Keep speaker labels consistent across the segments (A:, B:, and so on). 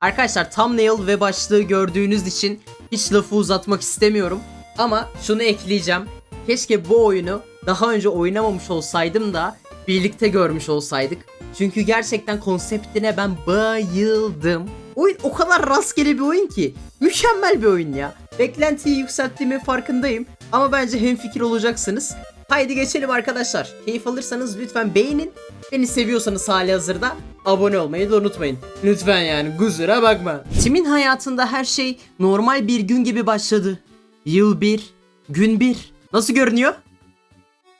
A: Arkadaşlar thumbnail ve başlığı gördüğünüz için hiç lafı uzatmak istemiyorum. Ama şunu ekleyeceğim. Keşke bu oyunu daha önce oynamamış olsaydım da birlikte görmüş olsaydık. Çünkü gerçekten konseptine ben bayıldım. Oyun o kadar rastgele bir oyun ki. Mükemmel bir oyun ya. Beklentiyi yükselttiğimin farkındayım. Ama bence hemfikir olacaksınız. Haydi geçelim arkadaşlar. Keyif alırsanız lütfen beğenin. Beni seviyorsanız hali hazırda abone olmayı da unutmayın. Lütfen yani kusura bakma. Tim'in hayatında her şey normal bir gün gibi başladı. Yıl 1, gün 1. Nasıl görünüyor?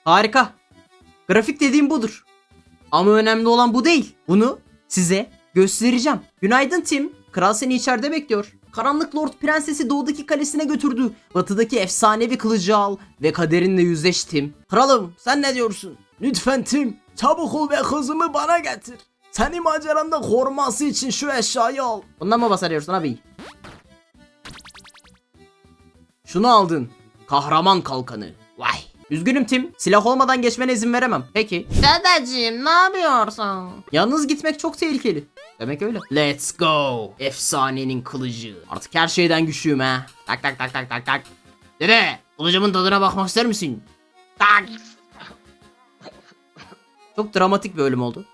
A: Harika. Grafik dediğim budur. Ama önemli olan bu değil. Bunu size göstereceğim. Günaydın Tim. Kral seni içeride bekliyor. Karanlık Lord Prensesi doğudaki kalesine götürdü. Batıdaki efsanevi kılıcı al ve kaderinle yüzleş Tim. Kralım sen ne diyorsun? Lütfen Tim çabuk ol ve kızımı bana getir. Seni maceranda koruması için şu eşyayı al. Bundan mı bahsediyorsun abi? Şunu aldın. Kahraman kalkanı. Vay. Üzgünüm Tim. Silah olmadan geçmene izin veremem. Peki.
B: Dedeciğim ne yapıyorsun?
A: Yalnız gitmek çok tehlikeli. Demek öyle. Let's go. Efsanenin kılıcı. Artık her şeyden güçlüyüm ha. Tak tak tak tak tak tak. Dede, kılıcımın tadına bakmak ister misin? Tak. Çok dramatik bir ölüm oldu.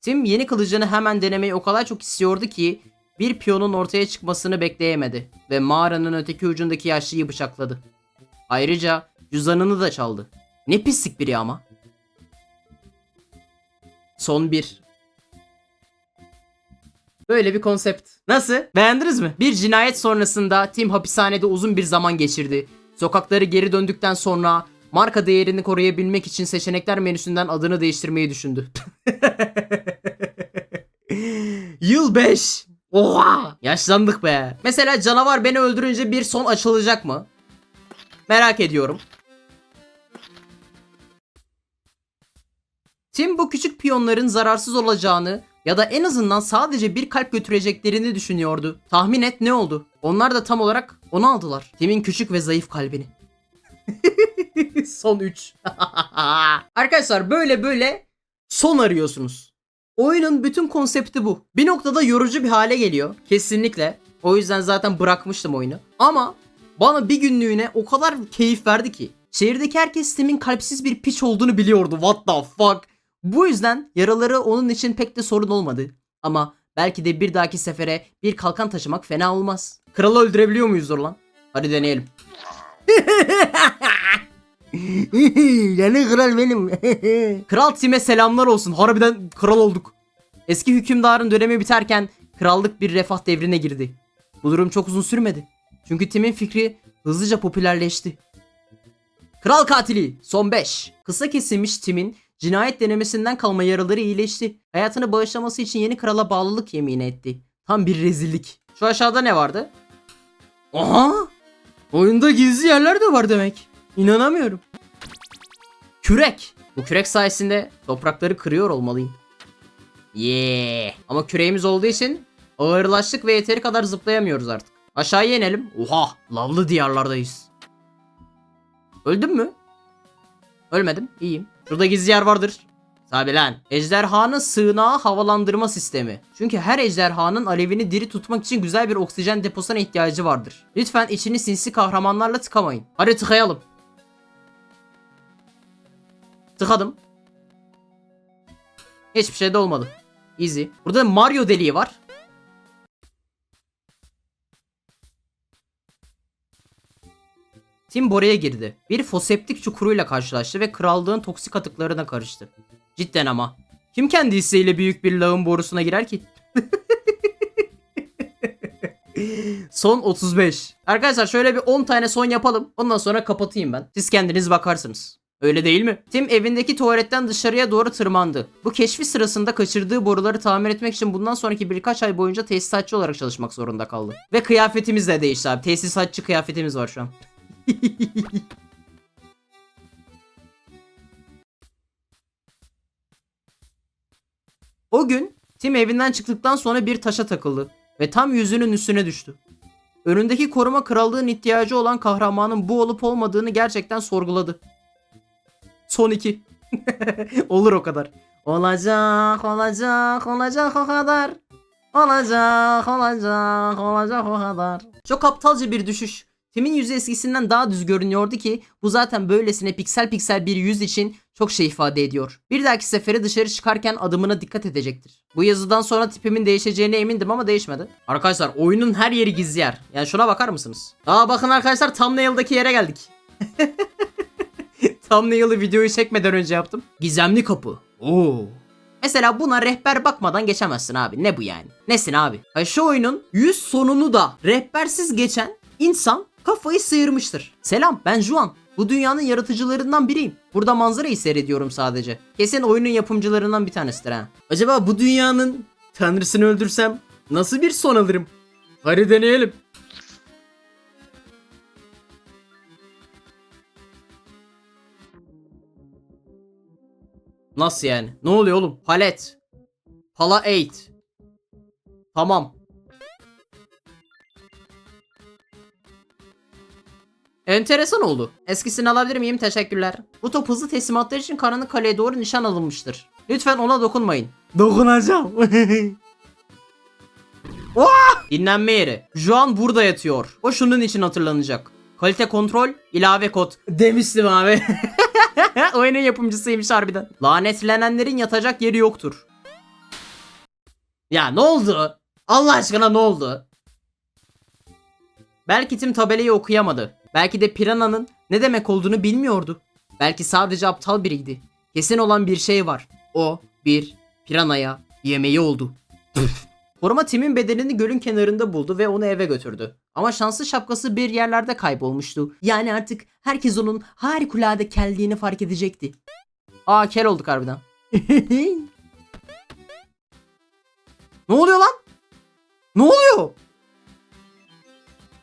A: Tim yeni kılıcını hemen denemeyi o kadar çok istiyordu ki bir piyonun ortaya çıkmasını bekleyemedi ve mağaranın öteki ucundaki yaşlıyı bıçakladı. Ayrıca cüzdanını da çaldı. Ne pislik biri ama. Son bir. Böyle bir konsept. Nasıl? Beğendiniz mi? Bir cinayet sonrasında Tim hapishanede uzun bir zaman geçirdi. Sokakları geri döndükten sonra marka değerini koruyabilmek için seçenekler menüsünden adını değiştirmeyi düşündü. Yıl 5. Oha! Yaşlandık be. Mesela canavar beni öldürünce bir son açılacak mı? Merak ediyorum. Tim bu küçük piyonların zararsız olacağını ya da en azından sadece bir kalp götüreceklerini düşünüyordu. Tahmin et ne oldu? Onlar da tam olarak onu aldılar. Tim'in küçük ve zayıf kalbini. son 3. Arkadaşlar böyle böyle son arıyorsunuz. Oyunun bütün konsepti bu. Bir noktada yorucu bir hale geliyor. Kesinlikle. O yüzden zaten bırakmıştım oyunu. Ama bana bir günlüğüne o kadar keyif verdi ki. Şehirdeki herkes Tim'in kalpsiz bir piç olduğunu biliyordu. What the fuck? Bu yüzden yaraları onun için pek de sorun olmadı. Ama belki de bir dahaki sefere bir kalkan taşımak fena olmaz. Kralı öldürebiliyor muyuz lan? Hadi deneyelim. Yeni kral benim. kral Tim'e selamlar olsun. Harbiden kral olduk. Eski hükümdarın dönemi biterken krallık bir refah devrine girdi. Bu durum çok uzun sürmedi. Çünkü Tim'in fikri hızlıca popülerleşti. Kral katili son 5. Kısa kesilmiş Tim'in cinayet denemesinden kalma yaraları iyileşti. Hayatını bağışlaması için yeni krala bağlılık yemin etti. Tam bir rezillik. Şu aşağıda ne vardı? Aha! Oyunda gizli yerler de var demek. İnanamıyorum. Kürek. Bu kürek sayesinde toprakları kırıyor olmalıyım. Yeah. Ama küreğimiz olduğu için ağırlaştık ve yeteri kadar zıplayamıyoruz artık. Aşağıya inelim. Oha! Lavlı diyarlardayız. Öldün mü? Ölmedim. İyiyim. Şurada gizli yer vardır. Tabi lan. Ejderhanın sığınağı havalandırma sistemi. Çünkü her ejderhanın alevini diri tutmak için güzel bir oksijen deposuna ihtiyacı vardır. Lütfen içini sinsi kahramanlarla tıkamayın. Hadi tıkayalım. Tıkadım. Hiçbir şey de olmadı. Easy. Burada Mario deliği var. Tim Bora'ya girdi. Bir foseptik çukuruyla karşılaştı ve krallığın toksik atıklarına karıştı. Cidden ama. Kim kendi isteğiyle büyük bir lağım borusuna girer ki? son 35. Arkadaşlar şöyle bir 10 tane son yapalım. Ondan sonra kapatayım ben. Siz kendiniz bakarsınız. Öyle değil mi? Tim evindeki tuvaletten dışarıya doğru tırmandı. Bu keşfi sırasında kaçırdığı boruları tamir etmek için bundan sonraki birkaç ay boyunca tesisatçı olarak çalışmak zorunda kaldı. Ve kıyafetimiz de değişti abi. Tesisatçı kıyafetimiz var şu an. o gün Tim evinden çıktıktan sonra bir taşa takıldı ve tam yüzünün üstüne düştü. Önündeki koruma krallığın ihtiyacı olan kahramanın bu olup olmadığını gerçekten sorguladı. Son iki. Olur o kadar. Olacak, olacak, olacak o kadar. Olacak, olacak, olacak o kadar. Çok aptalca bir düşüş. Tim'in yüzü eskisinden daha düz görünüyordu ki bu zaten böylesine piksel piksel bir yüz için çok şey ifade ediyor. Bir dahaki sefere dışarı çıkarken adımına dikkat edecektir. Bu yazıdan sonra tipimin değişeceğine emindim ama değişmedi. Arkadaşlar oyunun her yeri gizli yer. Yani şuna bakar mısınız? Aa bakın arkadaşlar thumbnail'daki yere geldik. Thumbnail'ı videoyu çekmeden önce yaptım. Gizemli kapı. Oo. Mesela buna rehber bakmadan geçemezsin abi. Ne bu yani? Nesin abi? Ha, şu oyunun 100 sonunu da rehbersiz geçen insan kafayı sıyırmıştır. Selam ben Juan. Bu dünyanın yaratıcılarından biriyim. Burada manzarayı seyrediyorum sadece. Kesin oyunun yapımcılarından bir tanesidir ha. Acaba bu dünyanın tanrısını öldürsem nasıl bir son alırım? Hadi deneyelim. Nasıl yani? Ne oluyor oğlum? Palet. Pala 8. Tamam. Enteresan oldu. Eskisini alabilir miyim? Teşekkürler. Bu top hızlı teslimatlar için karanlık kaleye doğru nişan alınmıştır. Lütfen ona dokunmayın. Dokunacağım. Vah! Dinlenme yeri. Juan burada yatıyor. O şunun için hatırlanacak. Kalite kontrol, ilave kod. Demiştim abi. Oyunun yapımcısıymış harbiden. Lanetlenenlerin yatacak yeri yoktur. Ya ne oldu? Allah aşkına ne oldu? Belki Tim tabelayı okuyamadı. Belki de Piranha'nın ne demek olduğunu bilmiyordu. Belki sadece aptal biriydi. Kesin olan bir şey var. O bir Piranha'ya yemeği oldu. Koruma Tim'in bedenini gölün kenarında buldu ve onu eve götürdü. Ama şanslı şapkası bir yerlerde kaybolmuştu. Yani artık herkes onun harikulade kelliğini fark edecekti. Aa kel olduk harbiden. ne oluyor lan? Ne oluyor?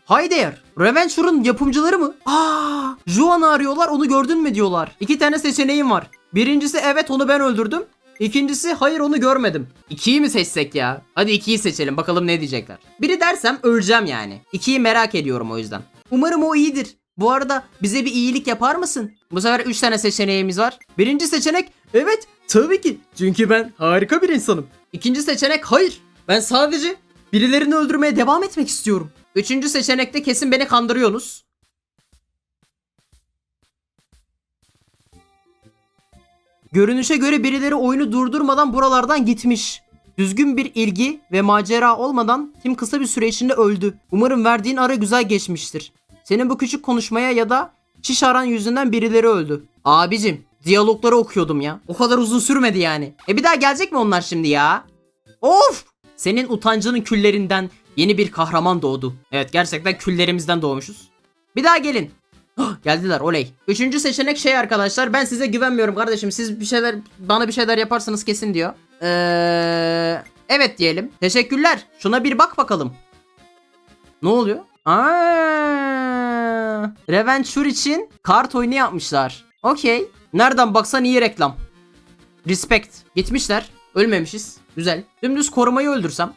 A: Hi there. Reventure'ın yapımcıları mı? Aa, Juan'ı arıyorlar onu gördün mü diyorlar. İki tane seçeneğim var. Birincisi evet onu ben öldürdüm. İkincisi hayır onu görmedim. İkiyi mi seçsek ya? Hadi ikiyi seçelim bakalım ne diyecekler. Biri dersem öleceğim yani. İkiyi merak ediyorum o yüzden. Umarım o iyidir. Bu arada bize bir iyilik yapar mısın? Bu sefer 3 tane seçeneğimiz var. Birinci seçenek evet tabii ki. Çünkü ben harika bir insanım. İkinci seçenek hayır. Ben sadece birilerini öldürmeye devam etmek istiyorum. Üçüncü seçenekte kesin beni kandırıyorsunuz. Görünüşe göre birileri oyunu durdurmadan buralardan gitmiş. Düzgün bir ilgi ve macera olmadan Tim kısa bir süre içinde öldü. Umarım verdiğin ara güzel geçmiştir. Senin bu küçük konuşmaya ya da şiş aran yüzünden birileri öldü. Abicim diyalogları okuyordum ya. O kadar uzun sürmedi yani. E bir daha gelecek mi onlar şimdi ya? Of! Senin utancının küllerinden yeni bir kahraman doğdu. Evet gerçekten küllerimizden doğmuşuz. Bir daha gelin. Hah, Geldiler oley. Üçüncü seçenek şey arkadaşlar ben size güvenmiyorum kardeşim. Siz bir şeyler bana bir şeyler yaparsanız kesin diyor. Eee evet diyelim. Teşekkürler. Şuna bir bak bakalım. Ne oluyor? Aa, Reventure için kart oyunu yapmışlar. Okey. Nereden baksan iyi reklam. Respect. Gitmişler. Ölmemişiz. Güzel. Dümdüz korumayı öldürsem.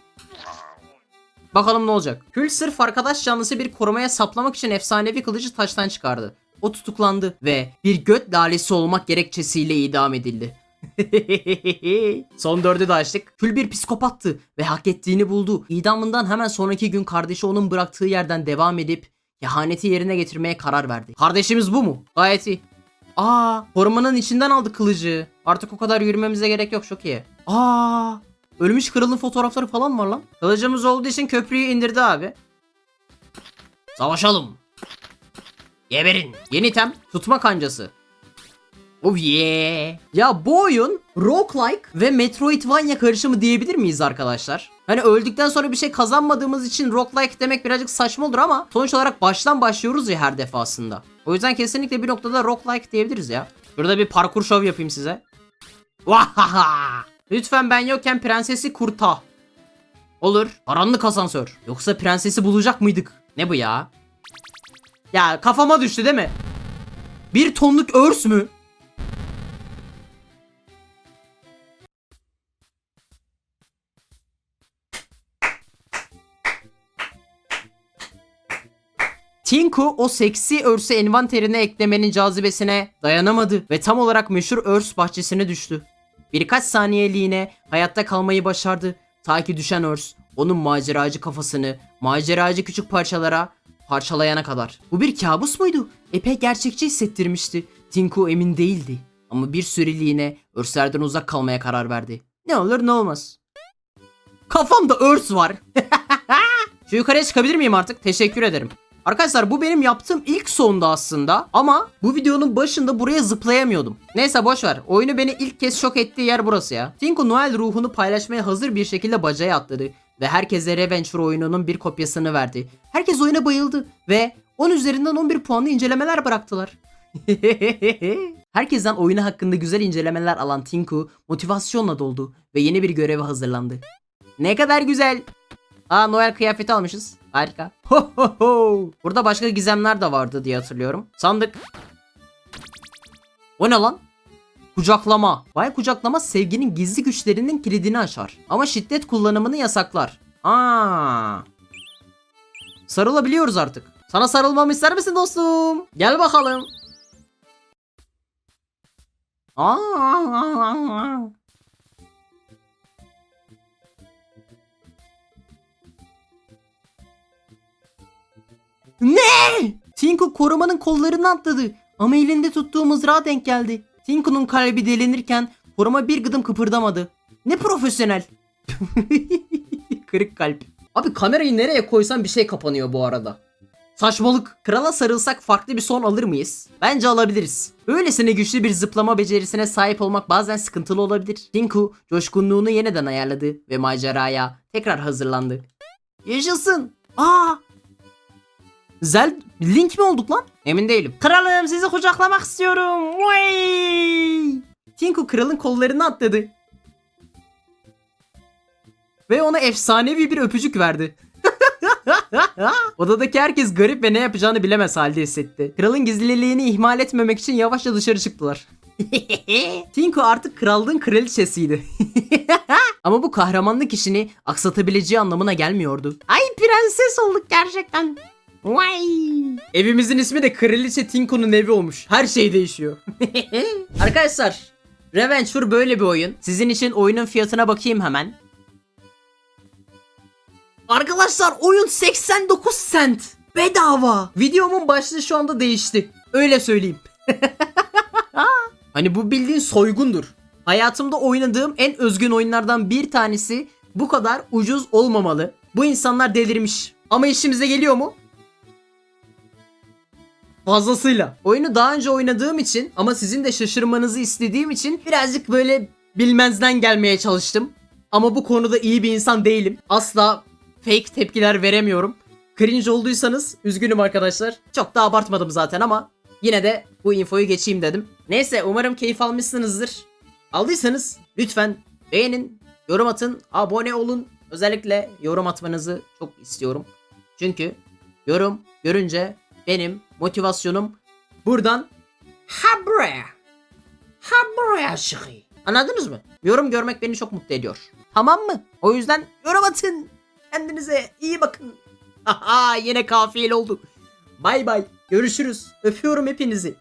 A: Bakalım ne olacak. Kül sırf arkadaş canlısı bir korumaya saplamak için efsanevi kılıcı taştan çıkardı. O tutuklandı ve bir göt lalesi olmak gerekçesiyle idam edildi. Son dördü de açtık. Kül bir psikopattı ve hak ettiğini buldu. İdamından hemen sonraki gün kardeşi onun bıraktığı yerden devam edip kehaneti yerine getirmeye karar verdi. Kardeşimiz bu mu? Gayet iyi. Aa, korumanın içinden aldı kılıcı. Artık o kadar yürümemize gerek yok çok iyi. Aa, ölmüş kralın fotoğrafları falan var lan. Kılıcımız olduğu için köprüyü indirdi abi. Savaşalım. Geberin. Yeni item tutma kancası. Oh yeah. Ya bu oyun roguelike ve Metroidvania karışımı diyebilir miyiz arkadaşlar? Hani öldükten sonra bir şey kazanmadığımız için roguelike demek birazcık saçma olur ama sonuç olarak baştan başlıyoruz ya her defasında. O yüzden kesinlikle bir noktada roguelike diyebiliriz ya. Burada bir parkur şov yapayım size. Vahaha. Lütfen ben yokken prensesi kurta. Olur. Karanlık asansör. Yoksa prensesi bulacak mıydık? Ne bu ya? Ya kafama düştü değil mi? Bir tonluk örs mü? Tinku o seksi örsü envanterine eklemenin cazibesine dayanamadı ve tam olarak meşhur örs bahçesine düştü. Birkaç saniyeliğine hayatta kalmayı başardı. Ta ki düşen örs onun maceracı kafasını maceracı küçük parçalara parçalayana kadar. Bu bir kabus muydu? Epey gerçekçi hissettirmişti. Tinku emin değildi. Ama bir süreliğine örslerden uzak kalmaya karar verdi. Ne olur ne olmaz. Kafamda örs var. Şu yukarıya çıkabilir miyim artık? Teşekkür ederim. Arkadaşlar bu benim yaptığım ilk sonda aslında ama bu videonun başında buraya zıplayamıyordum. Neyse boş ver. Oyunu beni ilk kez şok ettiği yer burası ya. Tinku Noel ruhunu paylaşmaya hazır bir şekilde bacaya atladı ve herkese Reventure oyununun bir kopyasını verdi. Herkes oyuna bayıldı ve 10 üzerinden 11 puanlı incelemeler bıraktılar. Herkesten oyunu hakkında güzel incelemeler alan Tinku motivasyonla doldu ve yeni bir göreve hazırlandı. Ne kadar güzel. Aa Noel kıyafeti almışız. Harika. Ho ho ho. Burada başka gizemler de vardı diye hatırlıyorum. Sandık. O ne lan? Kucaklama. Vay kucaklama sevginin gizli güçlerinin kilidini açar. Ama şiddet kullanımını yasaklar. Aa. Sarılabiliyoruz artık. Sana sarılmamı ister misin dostum? Gel bakalım. Aa. Ne? Tinku korumanın kollarını atladı. Ama elinde tuttuğu mızrağa denk geldi. Tinku'nun kalbi delinirken koruma bir gıdım kıpırdamadı. Ne profesyonel. Kırık kalp. Abi kamerayı nereye koysam bir şey kapanıyor bu arada. Saçmalık. Krala sarılsak farklı bir son alır mıyız? Bence alabiliriz. Öylesine güçlü bir zıplama becerisine sahip olmak bazen sıkıntılı olabilir. Tinku coşkunluğunu yeniden ayarladı ve maceraya tekrar hazırlandı. Yaşasın. Aa Zel link mi olduk lan? Emin değilim. Kralım sizi kucaklamak istiyorum. Vay! Tinku kralın kollarını atladı. Ve ona efsanevi bir öpücük verdi. Odadaki herkes garip ve ne yapacağını bilemez halde hissetti. Kralın gizliliğini ihmal etmemek için yavaşça dışarı çıktılar. Tinku artık krallığın kraliçesiydi. Ama bu kahramanlık işini aksatabileceği anlamına gelmiyordu. Ay prenses olduk gerçekten. Vay. Evimizin ismi de Kraliçe Tinko'nun evi olmuş. Her şey değişiyor. Arkadaşlar, Reventure böyle bir oyun. Sizin için oyunun fiyatına bakayım hemen. Arkadaşlar oyun 89 cent. Bedava. Videomun başlığı şu anda değişti. Öyle söyleyeyim. hani bu bildiğin soygundur. Hayatımda oynadığım en özgün oyunlardan bir tanesi bu kadar ucuz olmamalı. Bu insanlar delirmiş. Ama işimize geliyor mu? Fazlasıyla. Oyunu daha önce oynadığım için ama sizin de şaşırmanızı istediğim için birazcık böyle bilmezden gelmeye çalıştım. Ama bu konuda iyi bir insan değilim. Asla fake tepkiler veremiyorum. Cringe olduysanız üzgünüm arkadaşlar. Çok da abartmadım zaten ama yine de bu infoyu geçeyim dedim. Neyse umarım keyif almışsınızdır. Aldıysanız lütfen beğenin, yorum atın, abone olun. Özellikle yorum atmanızı çok istiyorum. Çünkü yorum görünce benim motivasyonum buradan ha buraya ha. Anladınız mı? Yorum görmek beni çok mutlu ediyor. Tamam mı? O yüzden yorum atın. Kendinize iyi bakın. Haha yine kafiyeli oldu. Bay bay. Görüşürüz. Öpüyorum hepinizi.